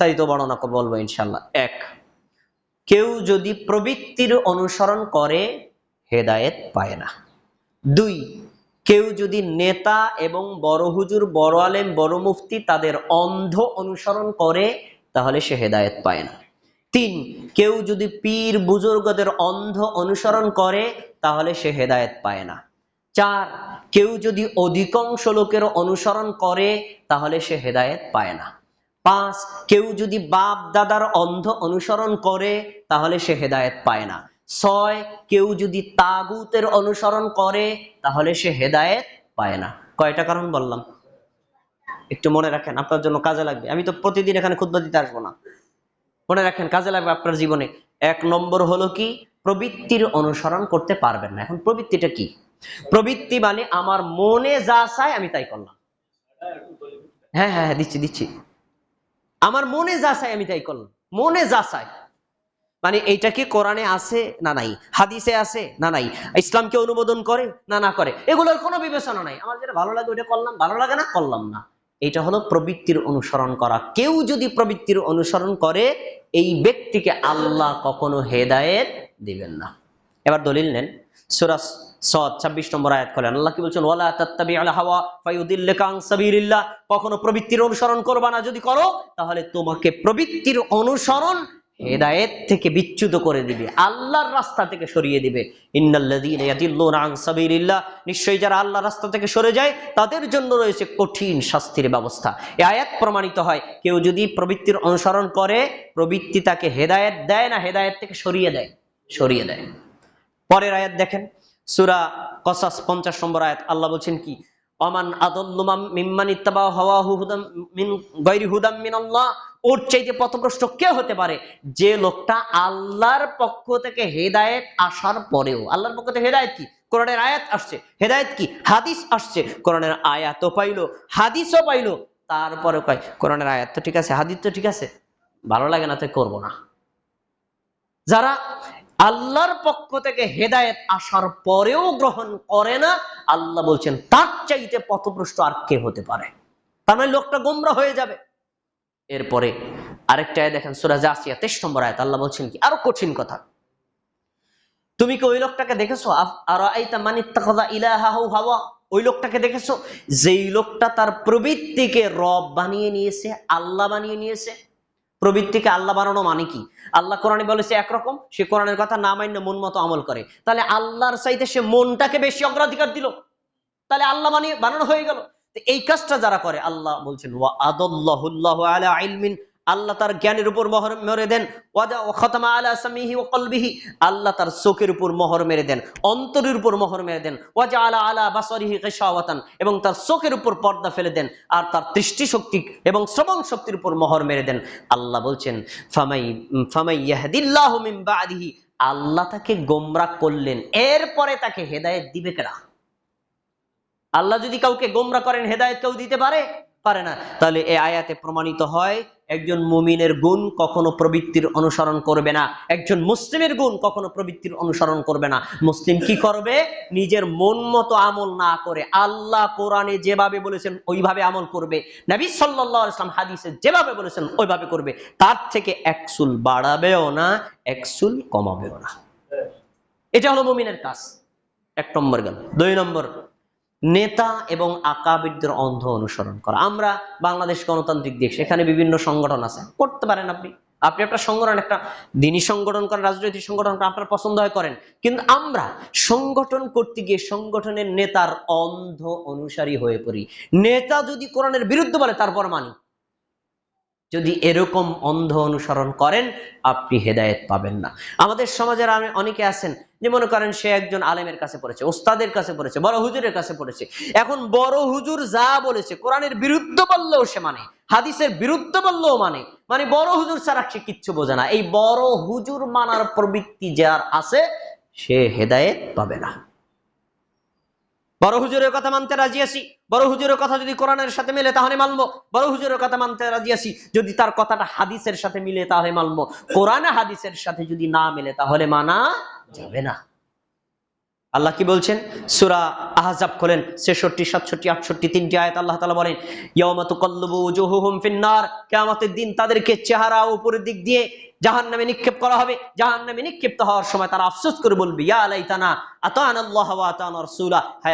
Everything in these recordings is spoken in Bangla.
বিস্তারিত বর্ণনা বলব ইনশাল্লাহ এক, কেউ যদি প্রবৃত্তির অনুসরণ করে, হেদায়েত পায় না। দুই, কেউ যদি নেতা এবং বড় হুজুর, বড় আলেম, বড় মুফতি তাদের অন্ধ অনুসরণ করে, তাহলে সে হেদায়েত পায় না। তিন, কেউ যদি পীর বুজুর্গদের অন্ধ অনুসরণ করে, তাহলে সে হেদায়েত পায় না। চার, কেউ যদি অধিকাংশ লোকের অনুসরণ করে, তাহলে সে হেদায়েত পায় না। পাঁচ কেউ যদি বাপ দাদার অন্ধ অনুসরণ করে, তাহলে সে হেদায়েত পায় না। ছয়, কেউ যদি তাগুতের অনুসরণ করে, তাহলে সে হেদায়েত পায় না। কয়টা কারণ বললাম? একটু মনে রাখেন, আপনার জন্য কাজে লাগবে। আমি তো প্রতিদিন এখানে খুদ্া দিতে আসব না। মনে রাখেন, কাজে লাগবে আপনার জীবনে। এক নম্বর হলো কি? প্রবৃত্তির অনুসরণ করতে পারবেন না। এখন প্রবৃত্তিটা কি? প্রবৃত্তি মানে আমার মনে যা চায় আমি তাই করলাম। হ্যাঁ হ্যাঁ হ্যাঁ দিচ্ছি দিচ্ছি। আমার মনে যা চাই আমি তাই করলাম। মনে যা চাই। মানে এইটা কি কোরআনে আছে না নাই? হাদিসে আছে না নাই? ইসলামকে অনুমোদন করে না না করে? এগুলোর কোনো বিবেচনা নাই। আমার যেটা ভালো লাগে ওইটা করলাম, ভালো লাগে না করলাম না। এটা হলো প্রবৃত্তির অনুসরণ করা। কেউ যদি প্রবৃত্তির অনুসরণ করে, এই ব্যক্তিকে আল্লাহ কখনো হেদায়েত দিবেন না। এবার দলিল নেন। সুরাস সদ ছাব্বিশ নম্বর আয়াত করেন। আল্লাহ কি বলছেন? ওয়ালা তাত্তাবি আল হাওয়া ফায়ুদিল্লাকা আন সাবিলিল্লাহ। কখনো প্রবৃত্তির অনুসরণ করবা না যদি করো, তাহলে তোমাকে প্রবৃত্তির অনুসরণ হেদায়েত থেকে বিচ্যুত করে দিবে। আল্লাহর রাস্তা থেকে সরিয়ে দিবে। নিশ্চয়ই যারা আল্লাহর রাস্তা থেকে সরে যায়, তাদের জন্য রয়েছে কঠিন শাস্তির ব্যবস্থা। এই আয়াত প্রমাণিত হয়, কেউ যদি প্রবৃত্তির অনুসরণ করে, প্রবৃত্তি তাকে হেদায়েত দেয় না, হেদায়েত থেকে সরিয়ে দেয় সরিয়ে দেয়। পরের আয়াত দেখেন, সুরা কসাস পঞ্চাশ নম্বর আয়াত। আল্লাহ বলছেন কি? অমান আদল্লুমাম ওর চাইতে পথভ্রষ্ট কে হতে পারে? যে লোকটা আল্লাহর পক্ষ থেকে হেদায়েত আসার পরেও। আল্লাহর পক্ষ থেকে হেদায়েত কি? কোরআনের আয়াত আসছে। হেদায়েত কি? হাদিস আসছে। কোরআনের আয়াতও পাইলো, হাদিসও পাইলো। তারপরে কয়, কোরআনের আয়াত তো ঠিক আছে, হাদিস তো ঠিক আছে। ভালো লাগে না তাই করব না। যারা আল্লাহর পক্ষ থেকে হেদায়েত আসার পরেও গ্রহণ করে না। আল্লাহ বলছেন, তার চাইতে পথভ্রষ্ট আর কে হতে পারে? তার মানে লোকটা গোমরা হয়ে যাবে। এরপরে আরেকটা আয়াত দেখেন সুরাজ আসিয়া তেইশ নম্বর আয়াত। আল্লাহ বলছেন কি? আরও কঠিন কথা। তুমি কি ওই লোকটাকে দেখেছ? আর আইতা মানিত্তাখাযা ইলাহাহু হাওয়া? ওই লোকটাকে দেখেছ? যেই লোকটা তার প্রবৃত্তিকে রব বানিয়ে নিয়েছে, আল্লাহ বানিয়ে নিয়েছে। প্রবৃত্তিকে আল্লাহ বানানো মানে কি? আল্লাহ কোরআনে বলেছে একরকম, সে কোরআনের কথা না মান্য মন মতো আমল করে। তাহলে আল্লাহর চাইতে সে মনটাকে বেশি অগ্রাধিকার দিল। তাহলে আল্লাহ বানিয়ে, বানানো হয়ে গেল। এই কাজটা যারা করে, আল্লাহ বলছেন, ওয়া আদাল্লাহুল্লাহ আলা ইলমিন আল্লাহ তার জ্ঞানের উপর মোহর মেরে দেন। আল্লাহ তার চোখের উপর মোহর মেরে দেন, অন্তরের উপর মোহর মেরে দেন। ওয়াজা আলা আলা বাসরিহি কিশাওয়াতান এবং তার চোখের উপর পর্দা ফেলে দেন আর তার দৃষ্টি শক্তি এবং শ্রবণ শক্তির উপর মোহর মেরে দেন। আল্লাহ বলছেন, ফামাই ফামাই ইয়াহদিল্লাহু মিন বাদিহি। আল্লাহ তাকে গোমরাহ করলেন, এরপরে তাকে হেদায়েত দিবে কেনা আল্লাহ যদি কাউকে গোমরা করেন, হেদায়েত কেউ দিতে পারে? পারে না। তাহলে এই আয়াতে প্রমাণিত হয় একজন মুমিনের গুণ কখনো প্রবৃত্তির অনুসরণ করবে না। একজন মুসলিমের গুণ কখনো প্রবৃত্তির অনুসরণ করবে না। মুসলিম কি করবে? নিজের মন মতো আমল না করে আল্লাহ কোরআনে যেভাবে বলেছেন, ওইভাবে আমল করবে। নবী সাল্লাল্লাহু আলাইহি ওয়াসাল্লাম হাদিসে যেভাবে বলেছেন, ওইভাবে করবে। তার থেকে একসুল বাড়াবেও না একসুল কমাবেও না। এটা হলো মুমিনের কাজ। এক নম্বর গেল। দুই নম্বর নেতা এবং আকাবিদদের অন্ধ অনুসরণ করা। আমরা বাংলাদেশ গণতান্ত্রিক দেশ, এখানে বিভিন্ন সংগঠন আছে। করতে পারেন আপনি। আপনি একটা সংগঠন, একটা দিনী সংগঠন করেন, রাজনৈতিক সংগঠন আপনার পছন্দ হয় করেন। কিন্তু আমরা সংগঠন করতে গিয়ে সংগঠনের নেতার অন্ধ অনুসারী হয়ে পড়ি। নেতা যদি কোরআনের বিরুদ্ধে বলে, তারপর মানি। যদি এরকম অন্ধ অনুসরণ করেন, আপনি হেদায়েত পাবেন না। আমাদের সমাজের আমি অনেকে আছেন, যে মনে করেন সে একজন আলেমের কাছে পড়েছে, ওস্তাদের কাছে পড়েছে, বড় হুজুরের কাছে পড়েছে। এখন বড় হুজুর যা বলেছে, কোরআনের বিরুদ্ধ বললেও সে মানে হাদিসের বিরুদ্ধ বললেও মানে মানে বড় হুজুর ছাড়া সে কিচ্ছু বোঝে না। এই বড় হুজুর মানার প্রবৃত্তি যার আছে, সে হেদায়েত পাবে না। বড় হুজুরের কথা মানতে রাজি আছি। বড় হুজুরের কথা যদি কোরআনের সাথে মিলে, তাহলে মানবো। বড় হুজুরের কথা মানতে রাজি আছি, যদি তার কথাটা হাদিসের সাথে মিলে, তাহলে মানবো। কোরআনে হাদিসের সাথে যদি না মিলে, তাহলে মানা যাবে না। আল্লাহ কি বলছেন? সুরা আহজাব খোলেন, ছেষট্টি, সাতষট্টি, আটষট্টি, তিনটি আয়াত আল্লাহ তালা বলেন ইয়ামাতু কল্লবু জুহুহুম ফিন্নার কেয়ামতের দিন তাদেরকে চেহারা উপরের দিক দিয়ে জাহান নামে নিক্ষেপ করা হবে। জাহান নামে নিক্ষিপ্ত হওয়ার সময় তারা আফসোস করে বলবে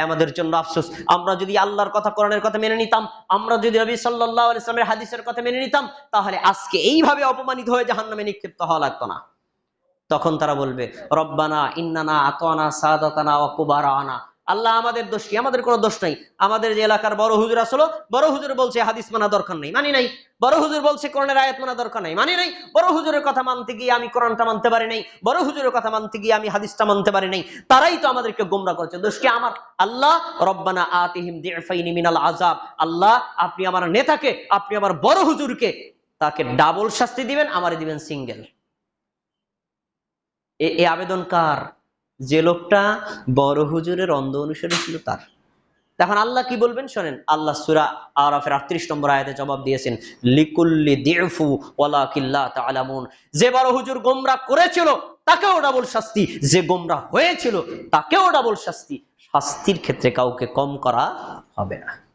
আমাদের জন্য আফসোস। আমরা যদি আল্লাহর কথা, কোরআনের কথা মেনে নিতাম, আমরা যদি আলাইহি সাল্লামের হাদিসের কথা মেনে নিতাম, তাহলে আজকে এইভাবে অপমানিত হয়ে জাহান নামে নিক্ষিপ্ত হওয়া লাগতো না। তখন তারা বলবে, রব্বানা ইন্নানা আতানা সাদাতানা ওয়া কুবারানা। আল্লাহ আমাদের দোষ কি? আমাদের কোনো দোষ নাই। আমাদের যে এলাকার বড় হুজুর আসলো বড় হুজুর বলছে হাদিস মানা দরকার নেই। মানি নাই। বড় হুজুর বলছে কোরআনের আয়াত মানা দরকার নাই। মানি নাই। বড় হুজুরের কথা মানতে গিয়ে আমি কোরআনটা মানতে পারি নাই। বড় হুজুরের কথা মানতে গিয়ে আমি হাদিসটা মানতে পারি নাই। তারাই তো আমাদেরকে গোমরা করেছে। দোষ কি আমার? আল্লাহ, রব্বানা আতিহিম দিফাইনি মিনাল আযাব। আল্লাহ, আপনি আমার নেতাকে, আপনি আমার বড় হুজুরকে তাকে ডাবল শাস্তি দিবেন, আমারে দিবেন সিঙ্গেল। এ আবেদন কার? যে লোকটা বড় হুজুরের অন্ধ অনুসারী ছিল তার। তখন আল্লাহ কি বলবেন? শোনেন, আল্লাহ সুরা আরাফের আটত্রিশ নম্বর আয়াতে জবাব দিয়েছেন, লিকুল্লি দেফু ওয়ালা কিল্লা তালামুন যে বড় হুজুর গোমরা করেছিল, তাকেও ডাবল শাস্তি। যে গোমরা হয়েছিল, তাকেও ডাবল শাস্তি। শাস্তির ক্ষেত্রে কাউকে কম করা হবে না।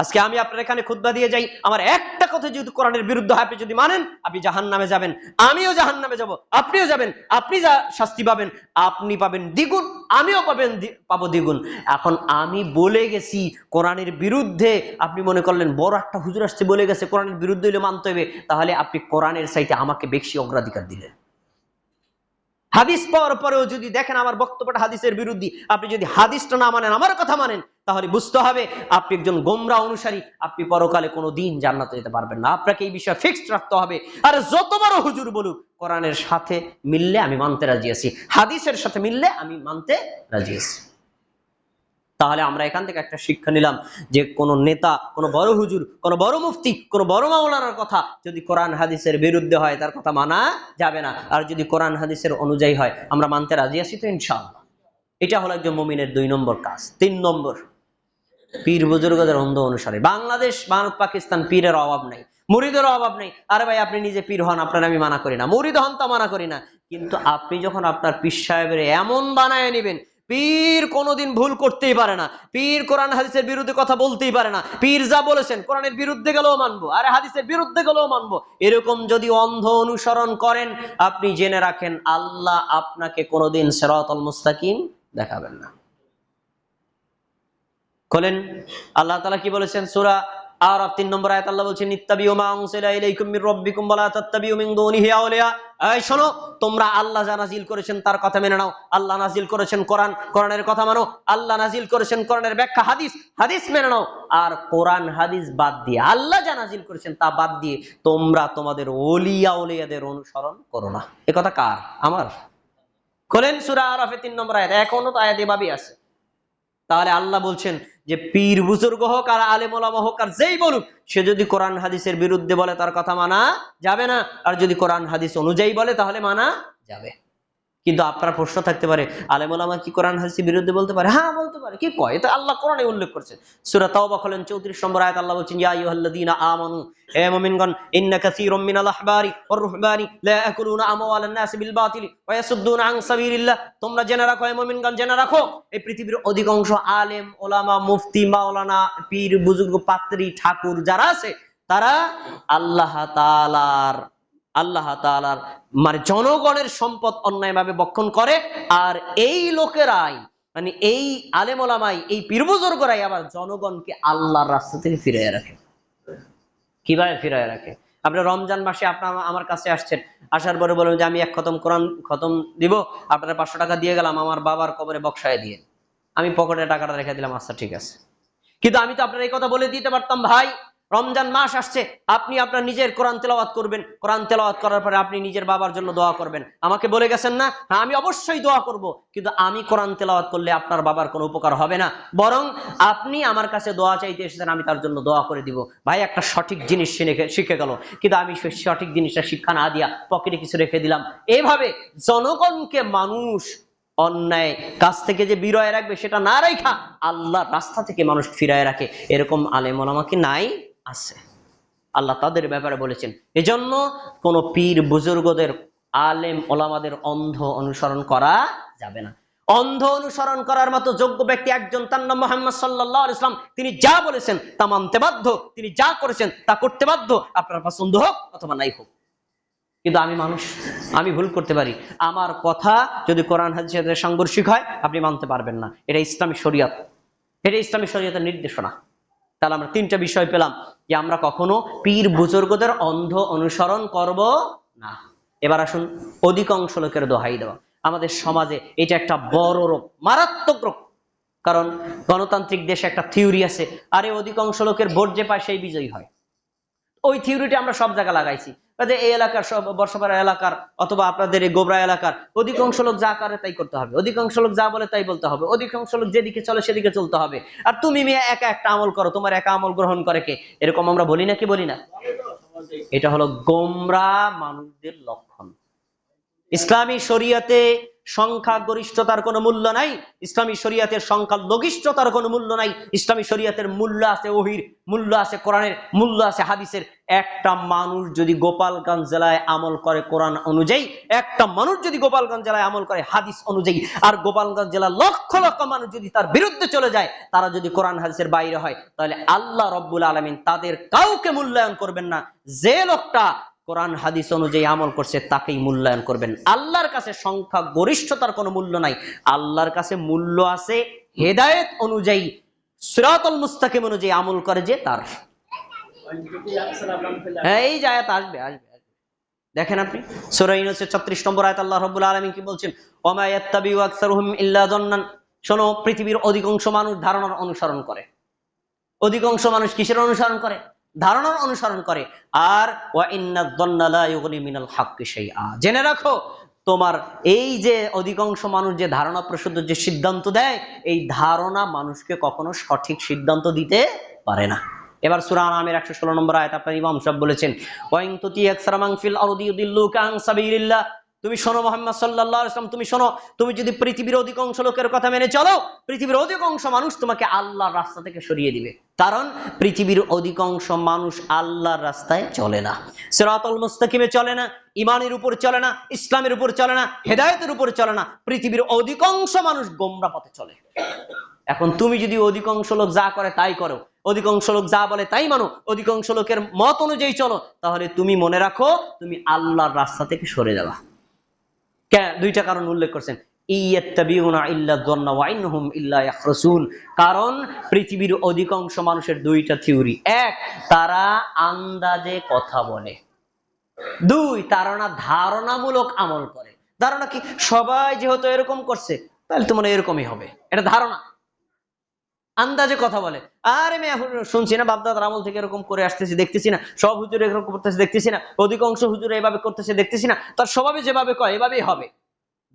আজকে আমি আপনার এখানে খুদ্া দিয়ে যাই। আমার একটা কথা যদি কোরআনের বিরুদ্ধে হয়, আপনি যদি মানেন, আপনি জাহান নামে যাবেন। আমিও জাহান নামে যাব। আপনিও যাবেন। আপনি যা শাস্তি পাবেন, আপনি পাবেন দ্বিগুণ, আমিও পাবেন পাবো দ্বিগুণ। এখন আমি বলে গেছি, কোরআনের বিরুদ্ধে আপনি মনে করলেন, বড় একটা হুজুর আসছে বলে গেছে, কোরআনের বিরুদ্ধে হলে মানতে হবে তাহলে আপনি কোরআনের সাইটে আমাকে বেশি অগ্রাধিকার দিলেন। হাদিস পাওয়ার পরেও যদি দেখেন আমার বক্তব্যটা হাদিসের বিরুদ্ধে, আপনি যদি হাদিসটা না মানেন, আমার কথা মানেন, তাহলে বুঝতে হবে আপনি একজন গোমরা অনুসারী, আপনি পরকালে কোনো দিন জান্নাতে যেতে পারবেন না। আপনাকে এই বিষয়ে ফিক্সড রাখতে হবে। আর যত বড় হুজুর বলুক, কোরআনের সাথে মিললে আমি মানতে রাজি আছি। হাদিসের সাথে মিললে আমি মানতে রাজি আছি। তাহলে আমরা এখান থেকে একটা শিক্ষা নিলাম যে কোন নেতা, কোন বড় হুজুর, কোন বড় মুফতি, কোন বড় মাওলানার কথা যদি কোরআন হাদিসের বিরুদ্ধে হয় তার কথা মানা যাবে না। আর যদি কোরআন হাদিসের অনুযায়ী হয়, আমরা মানতে রাজি আছি তো ইনশাআল্লাহ। এটা হলো একজন মমিনের দুই নম্বর কাজ। তিন নম্বর, পীর বুজুর্গদের অন্ধ অনুসারে। বাংলাদেশ, ভারত, পাকিস্তান পীরের অভাব নাই। মুরিদের অভাব নেই। আরে ভাই, আপনি নিজে পীর হন, আপনার আমি মানা করি না। মুরিদ হন তা মানা করি না। কিন্তু আপনি যখন আপনার পীর সাহেবের এমন বানায় নেবেন পীর কোনোদিন ভুল করতেই পারে না। পীর কোরআন হাদিসের বিরুদ্ধে কথা বলতেই পারে না। পীর যা বলেছেন কোরআনের বিরুদ্ধে গেলেও মানবো, আর হাদিসের বিরুদ্ধে গেলেও মানবো। এরকম যদি অন্ধ অনুসরণ করেন, আপনি জেনে রাখেন, আল্লাহ আপনাকে কোনোদিন সেরাতল মুস্তাকিম দেখাবেন না। খোলেন, আল্লাহ তালা কি বলেছেন? সুরা আর তিন নম্বর আয়াত আল্লাহ বলছেন মা ইলাইকুম মির রাব্বিকুম তাত্তাবিউ মিন দুনিহি এই শোনো, তোমরা আল্লাহ যা করেছেন তার কথা মেনে নাও। আল্লাহ করেছেন কোরআন, কোরআনের কথা মানো। আল্লাহ করেছেন কোরআনের ব্যাখ্যা, হাদিস হাদিস মেনে নাও। আর কোরআন, হাদিস বাদ দিয়ে, আল্লাহ যা করেছেন তা বাদ দিয়ে তোমরা তোমাদের ওলিয়া ওলিয়াদের অনুসরণ করো না। এ কথা কার? আমার? খোলেন সূরা আরাফে তিন নম্বর আয়াত এখনও তো আয়াত এভাবেই আছে। তাহলে আল্লাহ বলছেন যে পীর বুজুর্গ হোক আর আলেম ওলামা হোক আর যেই বলুক, সে যদি কোরআন হাদিসের বিরুদ্ধে বলে তার কথা মানা যাবে না। আর যদি কোরআন হাদিস অনুযায়ী বলে তাহলে মানা যাবে। কিন্তু আপনার প্রশ্ন থাকতে পারে, আলেম ওলামা কি কোরআন, হাদিসের বিরুদ্ধে বলতে পারে? হ্যাঁ বলতে পারে। কি কয়? এটা আল্লাহ কোরআনে উল্লেখ করছে। সূরা তাওবা খোলেন 34 নম্বর আয়াত, আল্লাহ বলছেন, ইয়া ইন্না আহবারি ওয়ার রুহবানি, লা নাস বিল বাতিল ওয়া আন সাবিলিল্লাহ। তোমরা জেনে রাখো জেনে রাখো, এই পৃথিবীর অধিকাংশ আলেম ওলামা মুফতি, মাওলানা, পীর, বুজুর্গ, পাত্রী, ঠাকুর যারা আছে, তারা আল্লাহ তাআলার আল্লাহ তাআলার মানে জনগণের সম্পদ অন্যায়ভাবে বক্ষণ করে, আর এই লোকেরাই মানে এই আলেম ওলামাই এই পীর বুজুর্গরাই আবার জনগণকে আল্লাহর রাস্তা থেকে ফিরিয়ে রাখে। কীভাবে ফিরায় রাখে? আপনি রমজান মাসে আপনার আমার কাছে আসছেন, আসার পরে বলবেন যে আমি এক খতম কোরআন খতম দিব, আপনার পাঁচশো টাকা দিয়ে গেলাম, আমার বাবার কবরে বক্সায় দিয়ে। আমি পকেটে টাকাটা রেখে দিলাম আচ্ছা ঠিক আছে। কিন্তু আমি তো আপনার এই কথা বলে দিতে পারতাম, ভাই। রমজান মাস আসছে, আপনি আপনার নিজের কোরআন তেলাওয়াত করবেন। কোরআন তেলাওয়াত করার পরে আপনি নিজের বাবার জন্য দোয়া করবেন। আমাকে বলে গেছেন না? হ্যাঁ আমি অবশ্যই দোয়া করব, কিন্তু আমি কোরআন তেলাওয়াত করলে আপনার বাবার কোনো উপকার হবে না। বরং আপনি আমার কাছে দোয়া চাইতে এসেছেন, আমি তার জন্য দোয়া করে দিব। ভাই, একটা সঠিক জিনিস শিখে গেল, কিন্তু আমি সঠিক জিনিসটা শিক্ষা না দিয়া পকেটে কিছু রেখে দিলাম। এভাবে জনগণকে মানুষ অন্যায়, কাছ থেকে যে বিরয় রাখবে সেটা না রেখা, আল্লাহ রাস্তা থেকে মানুষ ফিরায় রাখে। এরকম আলেম ওলামা কি নাই। আছে। আল্লাহ তাদের ব্যাপারে বলেছেন, এজন্য কোন পীর বুজুর্গদের, আলেম ওলামাদের অন্ধ অনুসরণ করা যাবে না। অন্ধ অনুসরণ করার মতো যোগ্য ব্যক্তি একজন, তার নাম মোহাম্মদ সাল্লাহ ইসলাম তিনি যা বলেছেন তা মানতে বাধ্য, তিনি যা করেছেন তা করতে বাধ্য, আপনার পছন্দ হোক অথবা নাই হোক। কিন্তু আমি মানুষ, আমি ভুল করতে পারি। আমার কথা যদি কোরআন হাদিসের সাংঘর্ষিক হয়, আপনি মানতে পারবেন না। এটা ইসলামী শরিয়ত। এটা ইসলামী শরিয়তের নির্দেশনা। তাহলে আমরা তিনটা বিষয় পেলাম যে আমরা কখনো পীর বুজুর্গদের অন্ধ অনুসরণ করব না। এবার আসুন অধিকাংশ লোকের দোহাই দেওয়া। আমাদের সমাজে এটা একটা বড় রোগ, মারাত্মক রোগ। কারণ গণতান্ত্রিক দেশে একটা থিওরি আছে, আরে অধিকাংশ লোকের ভোট যে পায় সেই বিজয়ী হয়। ওই থিওরিটা আমরা সব জায়গায় লাগাইছি। কাজে এই এলাকার সব বর্ষপাড়া এলাকার অথবা আপনাদের এই গোবরা এলাকার, অধিকাংশ লোক যা করে তাই করতে হবে। অধিকাংশ লোক যা বলে তাই বলতে হবে। অধিকাংশ লোক যেদিকে চলে সেদিকে চলতে হবে। আর তুমি মেয়ে একা একটা আমল করো, তোমার একা আমল গ্রহণ করে কে? এরকম আমরা বলি না কি বলি না? এটা হলো গোমরা মানুষদের লক্ষণ। ইসলামী শরিয়াতে সংখ্যা গরিষ্ঠতার কোনো মূল্য নাই। ইসলামী শরিয়াতের সংখ্যা লঘিষ্ঠতার কোনো মূল্য নাই। ইসলামী শরিয়াতের মূল্য আছে ওহির, মূল্য আছে কোরআনের, মূল্য আছে হাদিসের। একটা মানুষ যদি গোপালগঞ্জ জেলায় আমল করে কোরআন অনুযায়ী, একটা মানুষ যদি গোপালগঞ্জ জেলায় আমল করে হাদিস অনুযায়ী, আর গোপালগঞ্জ জেলার লক্ষ লক্ষ মানুষ যদি তার বিরুদ্ধে চলে যায়, তারা যদি কোরআন হাদিসের বাইরে হয়, তাহলে আল্লাহ রব্বুল আলমিন তাদের কাউকে মূল্যায়ন করবেন না। যে লোকটা কোরআন, হাদিস অনুযায়ী আমল করছে, তাকেই মূল্যায়ন করবেন। আল্লাহর কাছে সংখ্যা, গরিষ্ঠতার কোনো মূল্য নাই। আল্লাহর কাছে মূল্য আছে হেদায়েত অনুযায়ী, সিরাতুল মুস্তাকিম অনুযায়ী আমল করে যে তার। হ্যাঁ এই যে আয়াত আসবে আসবে। দেখেন আপনি, সূরা ইউনূসের 36 নম্বর আয়াত আল্লাহ রাব্বুল আলামিন কি বলছেন? ওমা ইয়াত্তাবিউ আকসারুহুম ইল্লা যান্নান শোনো, পৃথিবীর অধিকাংশ মানুষ ধারণার অনুসরণ করে। অধিকাংশ মানুষ কিসের অনুসরণ করে? ধারণার অনুসরণ করে। আর জেনে রাখো, তোমার এই যে অধিকাংশ মানুষ যে ধারণা প্রসূত যে সিদ্ধান্ত দেয়, এই ধারণা মানুষকে কখনো সঠিক সিদ্ধান্ত দিতে পারে না। এবার সুরান আমের একশো ষোলো নম্বর আয়াত ইমাম সাহেব বলেছেন ওয়াইন তুতি আকসারামান ফিল আরদি ইউদিল্লুকা আন সাবিলিল্লাহ। তুমি শোনো মোহাম্মদ সাল্লাল্লাহু আলাইহি ওয়াসাল্লাম, তুমি শোনো, তুমি যদি পৃথিবীর অধিকাংশ লোকের কথা মেনে চলো, পৃথিবীর অধিকাংশ মানুষ তোমাকে আল্লাহর রাস্তা থেকে সরিয়ে দিবে। কারণ পৃথিবীর অধিকাংশ মানুষ আল্লাহর রাস্তায় চলে না। সিরাতুল মুস্তাকিমে চলে না ইমানের উপর চলে না, ইসলামের উপর চলে না, হেদায়েতের উপর চলে না, পৃথিবীর অধিকাংশ মানুষ গোমরা পথে চলে। এখন তুমি যদি অধিকাংশ লোক যা করে তাই করো অধিকাংশ লোক যা বলে তাই মানো অধিকাংশ লোকের মত অনুযায়ী চলো, তাহলে তুমি মনে রাখো, তুমি আল্লাহর রাস্তা থেকে সরে যাবা। দুইটা কারণ উল্লেখ করছেন। কারণ পৃথিবীর অধিকাংশ মানুষের দুইটা থিওরি। এক, তারা আন্দাজে কথা বলে। দুই, তারা ধারণামূলক আমল করে। ধারণা কি? সবাই যেহেতু এরকম করছে, তাহলে তো মনে এরকমই হবে। এটা ধারণা। আন্দাজে কথা বলে। আর আমি এখন শুনছি না বাপদাদার আমল থেকে এরকম করে আসতেছি, দেখতেছি না। সব হুজুর এরকম করতেছে, দেখতেছি না। অধিকাংশ হুজুর এভাবে করতেছে, দেখতেছি না। তার স্বভাবে যেভাবে কয়, এভাবেই হবে।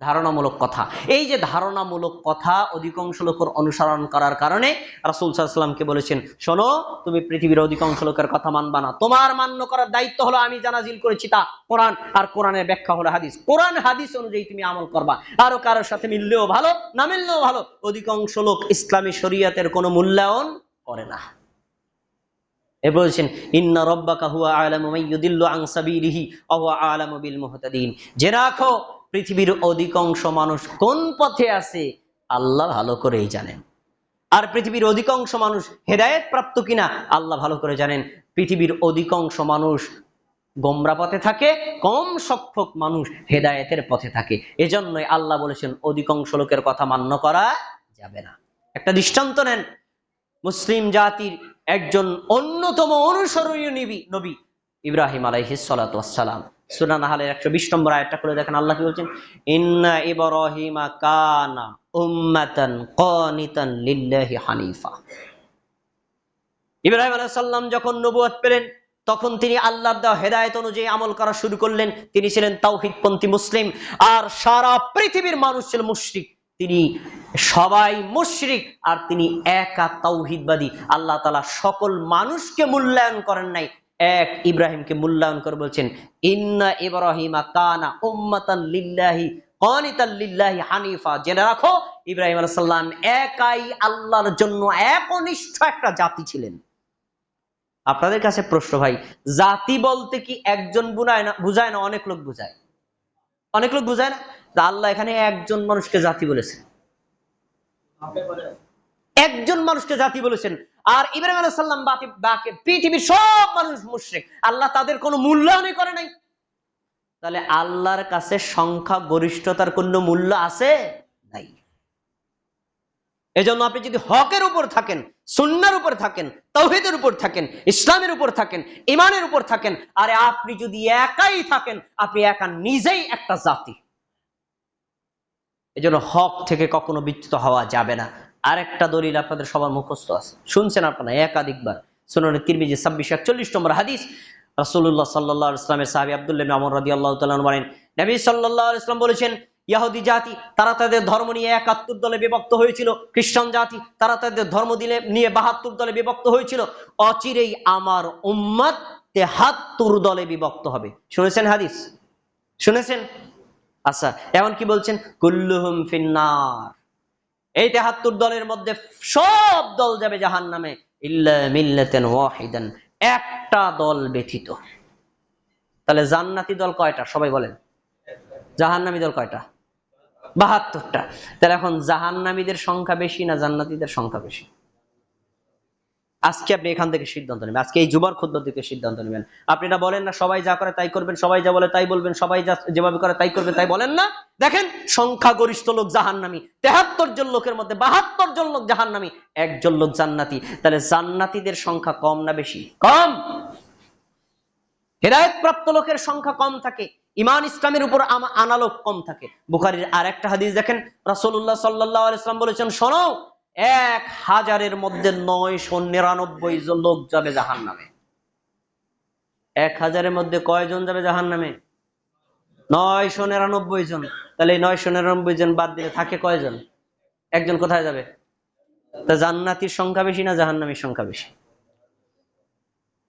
ধারণামূলক কথা। এই যে ধারণামূলক কথা অধিকাংশ লোকের অনুসরণ করার কারণে রাসুল সাল্লামকে বলেছেন, শোনো, তুমি পৃথিবীর অধিকাংশ লোকের কথা মানবা না। তোমার মান্য করার দায়িত্ব হলো আমি জানাজিল করেছি তা কোরআন, আর কোরআনের ব্যাখ্যা হলো হাদিস। কোরআন, হাদিস অনুযায়ী তুমি আমল করবা। আরও কারোর সাথে মিললেও ভালো, না মিললেও ভালো, অধিকাংশ লোক ইসলামী শরিয়াতের কোনো মূল্যায়ন করে না। এ বলছেন, ইন্না রব্বাকা হুয়া আলামু মাইয়ুদিল্লু আন সাবিলিহি, ওয়া বিল মুহতাদিন। যে রাখো পৃথিবীর অধিকাংশ মানুষ কোন পথে আছে, আল্লাহ ভালো করেই জানেন। আর পৃথিবীর অধিকাংশ মানুষ হেদায়েত প্রাপ্ত কিনা, আল্লাহ ভালো করে জানেন। পৃথিবীর অধিকাংশ মানুষ গোমরা পথে থাকে, কম সংখ্যক মানুষ হেদায়েতের পথে থাকে। এজন্যই আল্লাহ বলেছেন, অধিকাংশ লোকের কথা মান্য করা যাবে না। একটা দৃষ্টান্ত নেন। মুসলিম জাতির একজন অন্যতম অনুসরণীয় নবী নবী ইব্রাহিম আলাইহিস সালাতু সূরা নাহলের 120 নম্বর আয়াতটা করে দেখেন, আল্লাহ কি বলছেন? ইন্না কানা উম্মাতান লিল্লাহি হানিফা। ইব্রাহিম আলাইহিস সালাম যখন নবুয়ত পেলেন, তখন তিনি আল্লাহর দেওয়া হেদায়েত অনুযায়ী আমল করা শুরু করলেন। তিনি ছিলেন তাওহীদপন্থী মুসলিম আর সারা পৃথিবীর মানুষ ছিল মুশরিক। তিনি সবাই মুশরিক আর তিনি একা তাওহিদবাদী। আল্লাহ তালা সকল মানুষকে মূল্যায়ন করেন নাই এক ইব্রাহিমকে মূল্যায়ন করে বলছেন, ইন্না ইব্রাহিমা কানা উম্মাতান লিল্লাহি লিল্লাহি হানিফা। জেনে রাখো, ইব্রাহিম আলাইহিস একাই আল্লাহর জন্য একনিষ্ঠ একটা জাতি ছিলেন। আপনাদের কাছে প্রশ্ন ভাই, জাতি বলতে কি একজন বুঝায় না বুঝায় না? অনেক লোক বুঝায়। অনেক লোক বুঝায় না? আল্লাহ এখানে একজন মানুষকে জাতি বলেছেন। একজন মানুষকে জাতি বলেছেন। আর ইব্রাহিম আলাইহিস সালাম বাকি পৃথিবীর সব মানুষ মুশরিক। আল্লাহ তাদের কোনো মূল্যায়নই করে নাই। তাহলে আল্লাহর কাছে সংখ্যা গরিষ্ঠতার কোনো মূল্য আছে? নাই। এজন্য আপনি যদি হকের উপর থাকেন, সুন্নার উপর থাকেন, তৌহিদের উপর থাকেন, ইসলামের উপর থাকেন ইমানের উপর থাকেন, আরে আপনি যদি একাই থাকেন, আপনি একা নিজেই একটা জাতি। এজন্য হক থেকে কখনো বিচ্যুত হওয়া যাবে না। আরেকটা দলিল আপনাদের সবার মুখস্থ আছে। শুনছেন আপনারা একাধিকবার। শুনুন তিরমিজি ছাব্বিশ, একচল্লিশ নম্বর হাদিস। রাসূলুল্লাহ সাল্লাহ ইসলামের সাহাবি আব্দুল্লাহ আমর রাদি আল্লাহ বলেন, নবী সাল্লাহ ইসলাম বলেছেন, ইয়াহুদি জাতি, তারা তাদের ধর্ম নিয়ে একাত্তর দলে বিভক্ত হয়েছিল। খ্রিস্টান জাতি, তারা তাদের ধর্ম দিলে নিয়ে বাহাত্তর দলে বিভক্ত হয়েছিল। অচিরেই আমার উম্মত তেহাত্তর দলে বিভক্ত হবে। শুনেছেন হাদিস? শুনেছেন? আচ্ছা এমন কি বলছেন? কুল্লুহুম ফিন্নার। এই তেহাত্তর দলের মধ্যে সব দল যাবে জাহান নামে একটা দল ব্যথিত। তাহলে জান্নাতি দল কয়টা? সবাই বলেন। জাহান্নামী দল কয়টা? বাহাত্তরটা। তাহলে এখন জাহান্নামীদের সংখ্যা বেশি না জান্নাতিদের সংখ্যা বেশি? আজকে আপনি এখান থেকে সিদ্ধান্ত নেবেন। আজকে এই যুবার ক্ষুদ্র থেকে সিদ্ধান্ত নেবেন। আপনি এটা বলেন না, সবাই যা করে তাই করবেন, সবাই যা বলে তাই বলবেন, সবাই যা যেভাবে করে তাই করবেন তাই বলেন না। দেখেন, সংখ্যাগরিষ্ঠ লোক জাহান্নামী, তেহাত্তর জন লোকের মধ্যে বাহাত্তর জন লোক জাহান্নামী, একজন লোক জান্নাতি। তাহলে জান্নাতীদের সংখ্যা কম না বেশি? কম! হেদায়ত প্রাপ্ত লোকের সংখ্যা কম থাকে ইমান ইসলামের উপর আনালোক কম থাকে। বুখারির আর একটা হাদিস দেখেন, রাসূলুল্লাহ সাল্লাল্লাহু আলাইহি সাল্লাম বলেছেন, শোনো এক হাজারের মধ্যে নয়শো নিরানব্বই জন লোক যাবে জাহান নামে এক হাজারের মধ্যে কয়জন যাবে জাহান নামে নয়শো নিরানব্বই জন। তাহলে নয়শো নিরানব্বই জন বাদ দিলে থাকে কয়জন? একজন কোথায় যাবে? তা জান্নাতির সংখ্যা বেশি না জাহান্নামীর সংখ্যা বেশি?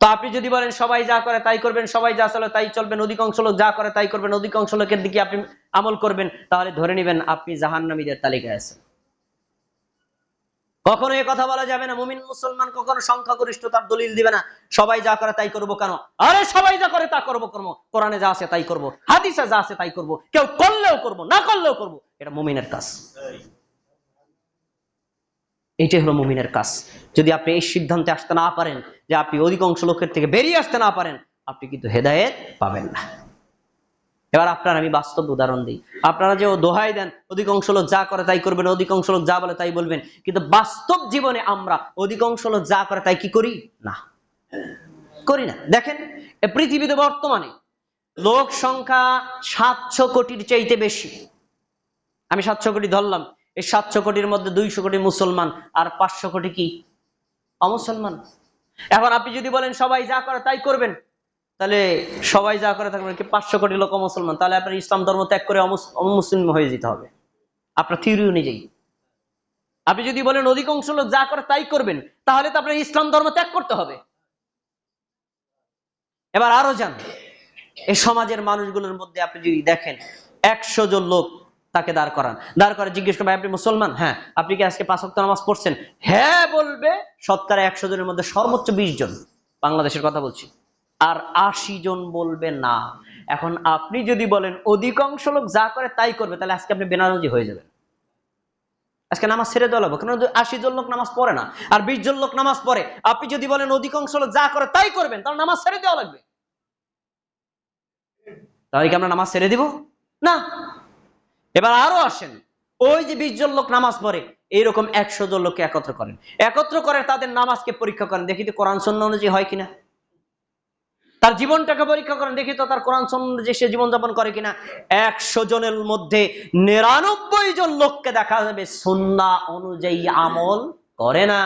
তো আপনি যদি বলেন সবাই যা করে তাই করবেন, সবাই যা চলে তাই চলবেন, অধিকাংশ লোক যা করে তাই করবেন, অধিকাংশ লোকের দিকে আপনি আমল করবেন, তাহলে ধরে নেবেন আপনি জাহান্নামীদের তালিকায় আছেন। কখনো এ কথা বলা যাবে না, মুমিন মুসলমান কখনো সংখ্যাগরিষ্ঠতার দলিল দিবে না। সবাই যা করে তাই করব কেন? আরে সবাই যা করে তা করব করব কোরআনে যা আছে তাই করব, হাদিসে যা আছে তাই করব, কেউ করলেও করব, না করলেও করব, এটা মুমিনের কাজ। এইটাই হলো মুমিনের কাজ। যদি আপনি এই সিদ্ধান্তে আসতে না পারেন, যে আপনি অধিকাংশ লোকের থেকে বেরিয়ে আসতে না পারেন, আপনি কিন্তু হেদায়েত পাবেন না। এবার আপনার আমি বাস্তব উদাহরণ দিই। আপনারা যে দোহাই দেন, অধিকাংশ লোক যা করে তাই করবেন, অধিকাংশ লোক যা বলে তাই বলবেন। কিন্তু বাস্তব জীবনে আমরা অধিকাংশ লোক যা করে তাই কি করি? না। করি না। দেখেন পৃথিবীতে বর্তমানে লোক সংখ্যা সাতশো কোটির চাইতে বেশি। আমি সাতশো কোটি ধরলাম। এই সাতশো কোটির মধ্যে দুইশো কোটি মুসলমান আর পাঁচশো কোটি কি? অমুসলমান। এখন আপনি যদি বলেন সবাই যা করে তাই করবেন তাহলে সবাই যা করে থাকবেন কি পাঁচশো কোটি লোক মুসলমান তাহলে আপনার ইসলাম ধর্ম ত্যাগ করে অমুস- অমুসলিম হয়ে যেতে হবে। আপনার থিওরি অনুযায়ী আপনি যদি বলেন অধিকাংশ লোক যা করে তাই করবেন, তাহলে তো আপনার ইসলাম ধর্ম ত্যাগ করতে হবে। এবার আরও যান এই সমাজের মানুষগুলোর মধ্যে আপনি যদি দেখেন, একশো জন লোক তাকে দাঁড় করান। দাঁড় করে জিজ্ঞেস করবেন আপনি মুসলমান? হ্যাঁ। আপনি কি আজকে পাঁচ ওয়াক্ত নামাজ পড়ছেন? হ্যাঁ বলবে। শতকরা একশো জনের মধ্যে সর্বোচ্চ বিশ জন। বাংলাদেশের কথা বলছি। আর আশি জন বলবে না। এখন আপনি যদি বলেন, অধিকাংশ লোক যা করে তাই করবে, তাহলে আজকে আপনি বেনারজি হয়ে যাবেন। আজকে নামাজ ছেড়ে দেওয়া লাগবে কারণ আশি জন লোক নামাজ পড়ে না, আর বিশ জন লোক নামাজ পড়ে। আপনি যদি বলেন, অধিকাংশ লোক যা করে তাই করবেন, তাহলে নামাজ ছেড়ে দেওয়া লাগবে। তাহলে কি আমরা নামাজ ছেড়ে দিব? না। এবার আরও আসেন, ওই যে বিশ জন লোক নামাজ পড়ে, এইরকম একশো জন লোককে একত্র করেন। একত্র করে তাদের নামাজকে পরীক্ষা করেন, দেখি তো কোরআন সন্ন্য অনুযায়ী হয় কিনা। তার জীবনটাকে পরীক্ষা করেন, দেখি তো তার কোরআন সন্ন্য অনুযায়ী সে জীবনযাপন করে কিনা। একশো জনের মধ্যে নিরানব্বই জন লোককে দেখা যাবে সন্না অনুযায়ী আমল করে না।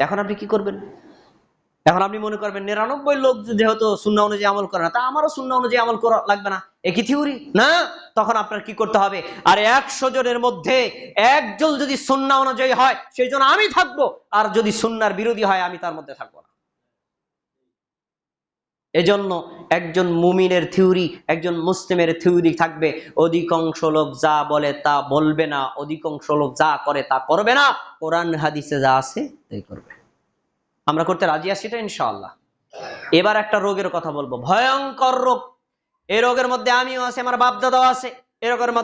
এখন আপনি কি করবেন? এখন আপনি মনে করবেন নিরানব্বই লোক যেহেতু শূন্য অনুযায়ী আমল করে না, তা আমারও শূন্য অনুযায়ী আমল করা লাগবে না। একই থিওরি? না? তখন আপনার কি করতে হবে? আর একশো জনের মধ্যে একজন যদি সুন্না অনুযায়ী হয়, সেই জন্য আমি থাকব। আর যদি সুন্নার বিরোধী হয়, আমি তার মধ্যে থাকব না। এজন্য একজন মুমিনের থিওরি, একজন মুসলিমের থিওরি থাকবে। অধিকাংশ লোক যা বলে তা বলবে না, অধিকাংশ লোক যা করে তা করবে না। কোরআন হাদিসে যা আছে, তাই করবে। আমরা করতে রাজি আছি এটা ইনশাল্লাহ এবার একটা রোগের কথা বলব। ভয়ঙ্কর রোগ। এই রোগের মধ্যে আমিও আছে, আমার বাপদাদাও আছে। এরকম